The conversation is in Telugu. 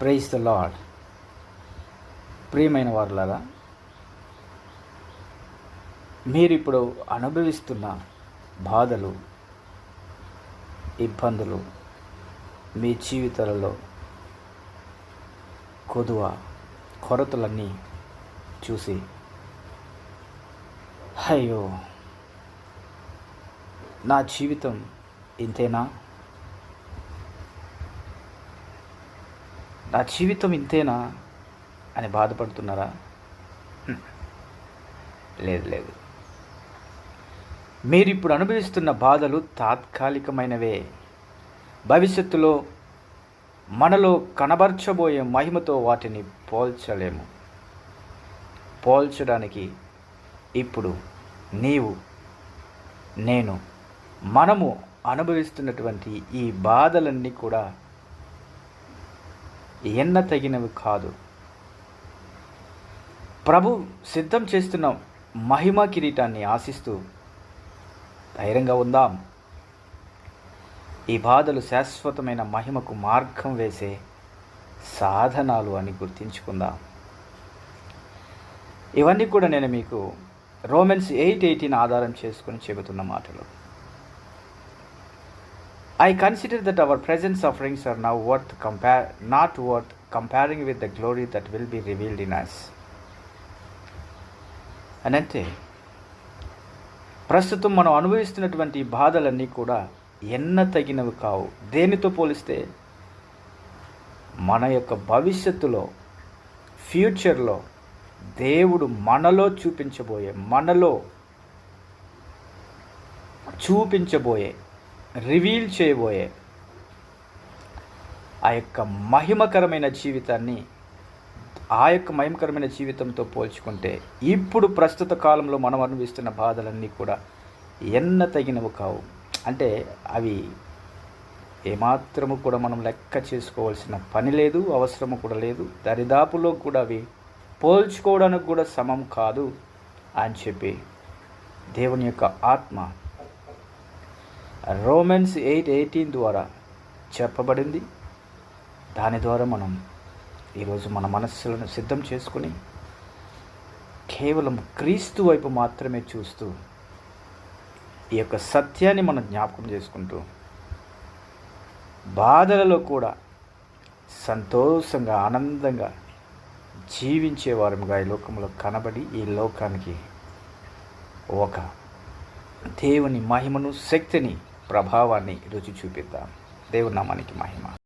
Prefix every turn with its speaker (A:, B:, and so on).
A: ప్రైజ్ ద లాడ్ ప్రియమైన వారులారా మీరిప్పుడు అనుభవిస్తున్న బాధలు ఇబ్బందులు మీ జీవితాలలో కొదువ కొరతలన్నీ చూసి అయ్యో నా జీవితం ఇంతేనా? నా జీవితం ఇంతేనా అని బాధపడుతున్నారా? లేదు లేదు. మీరు ఇప్పుడు అనుభవిస్తున్న బాధలు తాత్కాలికమైనవే. భవిష్యత్తులో మనలో కనబర్చబోయే మహిమతో వాటిని పోల్చలేము. పోల్చడానికి ఇప్పుడు నీవు నేను మనము అనుభవిస్తున్నటువంటి ఈ బాధలన్నీ కూడా ఎన్న తగినవి కాదు. ప్రభు సిద్ధం చేస్తున్న మహిమ కిరీటాన్ని ఆశిస్తూ ధైర్యంగా ఉందాం. ఈ బాధలు శాశ్వతమైన మహిమకు మార్గం వేసే సాధనాలు అని గుర్తించుకుందాం. ఇవన్నీ కూడా నేను మీకు రోమెన్స్ ఎయిట్ ఎయిటీన్ ఆధారం చేసుకుని చెబుతున్న మాటలు. I consider that our present sufferings are now worth compare not worth comparing with the glory that will be revealed in us. అని అంటే ప్రస్తుతం మనం అనుభవిస్తున్నటువంటి ఈ బాధలన్నీ కూడా ఎన్న తగినవి కావు దేనితో పోలిస్తే మన యొక్క భవిష్యత్తులో ఫ్యూచర్లో దేవుడు మనలో చూపించబోయే మనలో చూపించబోయే రివీల్ చేయబోయే ఆ యొక్క మహిమకరమైన జీవితాన్ని ఆ యొక్క మహిమకరమైన జీవితంతో పోల్చుకుంటే ఇప్పుడు ప్రస్తుత కాలంలో మనం అనుభవిస్తున్న బాధలన్నీ కూడా ఎన్న తగినవి కావు. అంటే అవి ఏమాత్రము కూడా మనం లెక్క చేసుకోవాల్సిన పని లేదు అవసరము కూడా లేదు దరిదాపులో కూడా అవి పోల్చుకోవడానికి కూడా సమం కాదు అని చెప్పి దేవుని యొక్క ఆత్మ రోమన్స్ ఎయిట్ ఎయిటీన్ ద్వారా చెప్పబడింది. దాని ద్వారా మనం ఈరోజు మన మనస్సులను సిద్ధం చేసుకుని కేవలం క్రీస్తు వైపు మాత్రమే చూస్తూ ఈ యొక్క సత్యాన్ని మనం జ్ఞాపకం చేసుకుంటూ బాధలలో కూడా సంతోషంగా ఆనందంగా జీవించే వారముగా ఈ లోకంలో కనబడి ఈ లోకానికి ఒక దేవుని మహిమను శక్తిని ప్రభావాన్ని రుచి చూపిద్దాం దేవుని నామానికి మహిమ